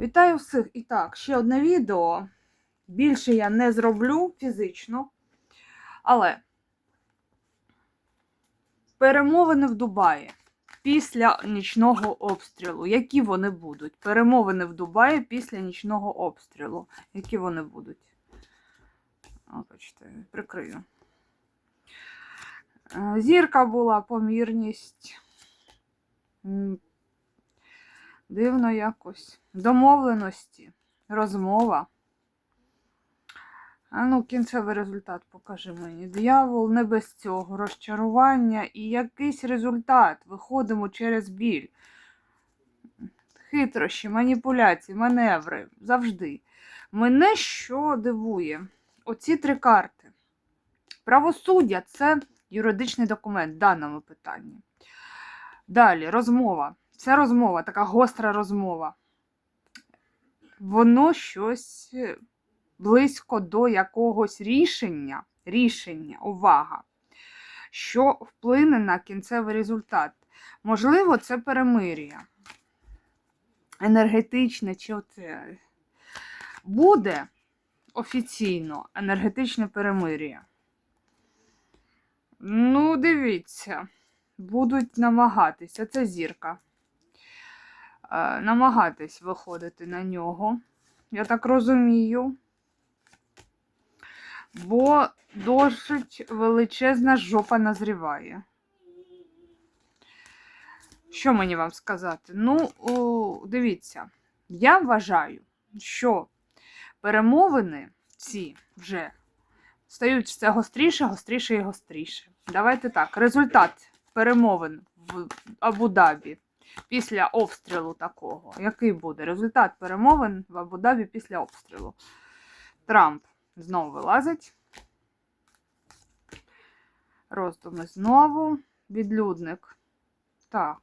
Вітаю всіх! І так, ще одне відео. Більше я не зроблю фізично. Але перемовини в Дубаї після нічного обстрілу. Які вони будуть? Перемовини в Дубаї після нічного обстрілу. Які вони будуть? О, бачите, прикрию. Е, Зірка була, помірність. Дивно якось. Домовленості, розмова. А ну, кінцевий результат покажи мені. Диявол не без цього. Розчарування і якийсь результат. Виходимо через біль. Хитрощі, маніпуляції, маневри. Завжди. Мене що дивує? Оці три карти. Правосуддя це юридичний документ в даному питанні. Далі, розмова. Це розмова, така гостра розмова. Воно щось близько до якогось рішення, рішення, увага, що вплине на кінцевий результат. Можливо, це перемир'я. Енергетичне чи оце. Буде офіційно енергетичне перемир'я. Ну, дивіться, будуть намагатися. Це зірка е, намагатись виходити на нього. Я так розумію. Бо досить величезна жопа назріває. Що мені вам сказати? Ну, о, дивіться, я вважаю, що перемовини ці вже стають все гостріше, гостріше і гостріше. Давайте так, результат перемовин в Абу-Дабі після обстрілу такого. Який буде результат перемовин в Абу-Дабі після обстрілу? Трамп знову вилазить. Роздуми знову. Відлюдник. Так.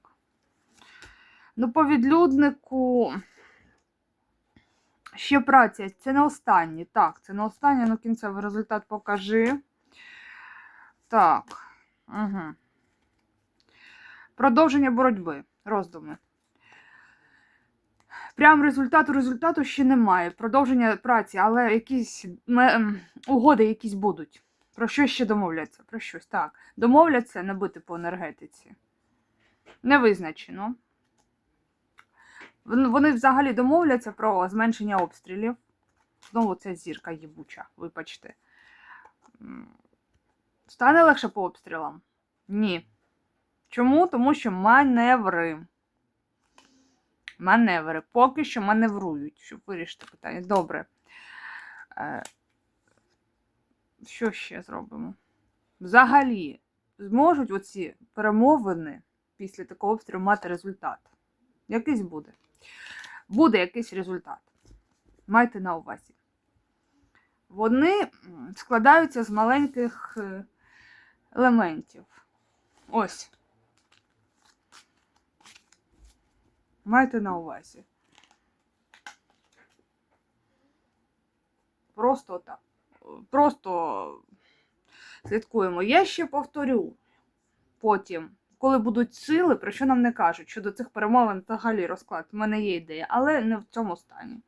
Ну, по відлюднику. Ще праця. Це не останнє. Так, це не останнє, ну кінцевий результат покажи. Так. Угу. Продовження боротьби. Роздуми. Прям результату результату ще немає. Продовження праці, але якісь ем, угоди якісь будуть. Про що ще домовляться? Про щось. Так. Домовляться не бити по енергетиці. Не визначено. Вони взагалі домовляться про зменшення обстрілів. Знову ця зірка їбуча, вибачте. Стане легше по обстрілам? Ні. Чому? Тому що маневри. Маневри. Поки що маневрують, щоб вирішити питання. Добре. Е, Що ще зробимо? Взагалі, зможуть оці перемовини після такого обстрілу мати результат? Якийсь буде. Буде якийсь результат. Майте на увазі. Вони складаються з маленьких е, елементів. Ось. Майте на увазі. Просто так. Просто слідкуємо. Я ще повторю потім, коли будуть сили, про що нам не кажуть, щодо цих перемовин взагалі розклад. У мене є ідея, але не в цьому стані.